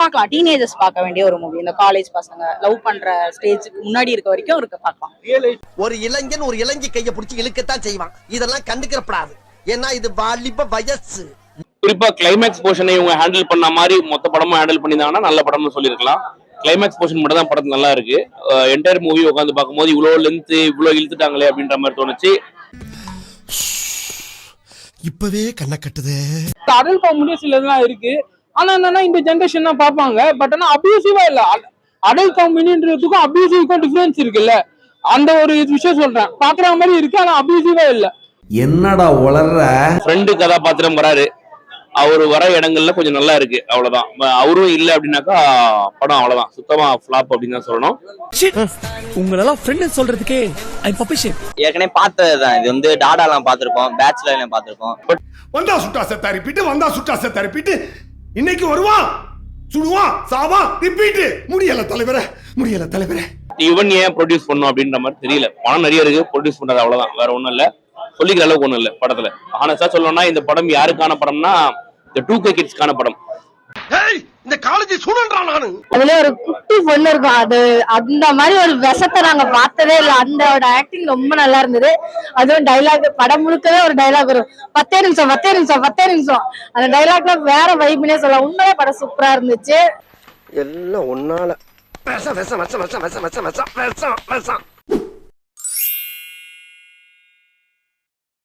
பார்க்கலாம். டீனேஜர்ஸ் பார்க்க வேண்டிய ஒரு மூவி இந்த காலேஜ் பசங்க லவ் பண்ற ஸ்டேஜுக்கு முன்னாடி இருக்க வரைக்கும் இருக்க பார்க்கலாம். ஒரு இளைஞன் ஒரு இளைஞி கைய பிடிச்சி இழுக்கத்தான் செய்வான். இதெல்லாம் கண்டுக்கிறப்படாது. ஏன்னா இது வாலிப வயசு. குறிப்பா கிளைமேக்ஸ் போர்ஷனை இவங்க ஹேண்டில் பண்ண மாதிரி மொத்த படமும் ஹேண்டில் பண்ணியிருந்தாங்கன்னா நல்ல படம்னு சொல்லியிருக்கலாம். கிளைமேக்ஸ் போர்ஷன் மட்டும் தான் படத்து நல்லா இருக்கு. என்டையர் மூவி உட்காந்து பார்க்கும்போது இவ்வளோ லென்த் இவ்வளோ இழுத்துட்டாங்களே அப்படின்ற மாதிரி தோணுச்சு. இப்பவே கண்ணை கட்டுதே. அடல் காமெடி சிலதெல்லாம் இருக்கு. ஆனா என்னன்னா இந்த ஜென்ரேஷன் தான் பார்ப்பாங்க. பட் ஆனா அபியூசிவா இல்ல. அடல் காமெடின்றதுக்கும் அபியூசிவ்க்கும் டிஃபரன்ஸ் இருக்குல்ல. அந்த ஒரு விஷயம் சொல்றேன். பாக்குற மாதிரி இருக்கு ஆனா அபியூசிவா இல்ல. என்னடா உளர்ற? ஃப்ரெண்டு கதாபாத்திரம் வராரு. அவர் வர இடங்கள்ல கொஞ்சம் நல்லா இருக்கு. அவ்வளவுதான். அவரும் இல்லை அப்படின்னாக்கா படம் அவ்வளவுதான். சுத்தமா ஃபிளாப் அப்படின்னு தான் சொல்லணும். உங்களெல்லாம் ஃப்ரெண்ட் சொல்றதுக்கே ஐ பப்பிஷன் ஏற்கனவே பார்த்ததுதான். இது வந்து டாடாலாம் பார்த்திருப்போம் பேச்சுலர்லாம் பார்த்திருப்போம். வந்தா சுட்டா செத்தா ரிப்பீட்டு வந்தா சுட்டா செத்தா ரிப்பீட்டு இன்னைக்கு வருவான் சுடுவான் சாவான் ரிப்பீட்டு முடியல தலைவரே முடியல தலைவரே. இவன் ஏன் ப்ரொடியூஸ் பண்ணும் அப்படின்ற மாதிரி தெரியல. பணம் நிறைய இருக்கு ப்ரொடியூஸ் பண்றது அவ்வளவுதான். வேற ஒண்ணும் இல்ல. சொல்லிக்கிற அளவுக்கு ஒண்ணும் இல்ல படத்துல. ஆனஸ்டா சொல்லணும்னா இந்த படம் யாருக்கான படம்னா இந்த டூ கே கிட்ஸ்க்கான படம். இந்த காலேஜ் நானு. அதுல ஒரு குட்டி பொண்ணு இருக்கும். அது அந்த மாதிரி ஒரு விஷத்தை நாங்க பார்த்ததே இல்லை. அந்தோட ஆக்டிங் ரொம்ப நல்லா இருந்தது. அதுவும் டைலாக் படம் முழுக்கவே ஒரு டைலாக் வரும். பத்தே நிமிஷம் பத்தே நிமிஷம் பத்தே நிமிஷம். அந்த டைலாக்ல வேற வைப்புனே சொல்லலாம். உண்மையே படம் சூப்பரா இருந்துச்சு. எல்லாம் ஒன்னால. விஷம் விஷம் விஷம் விஷம் விஷம் விஷம் விஷம் விஷம் விஷம்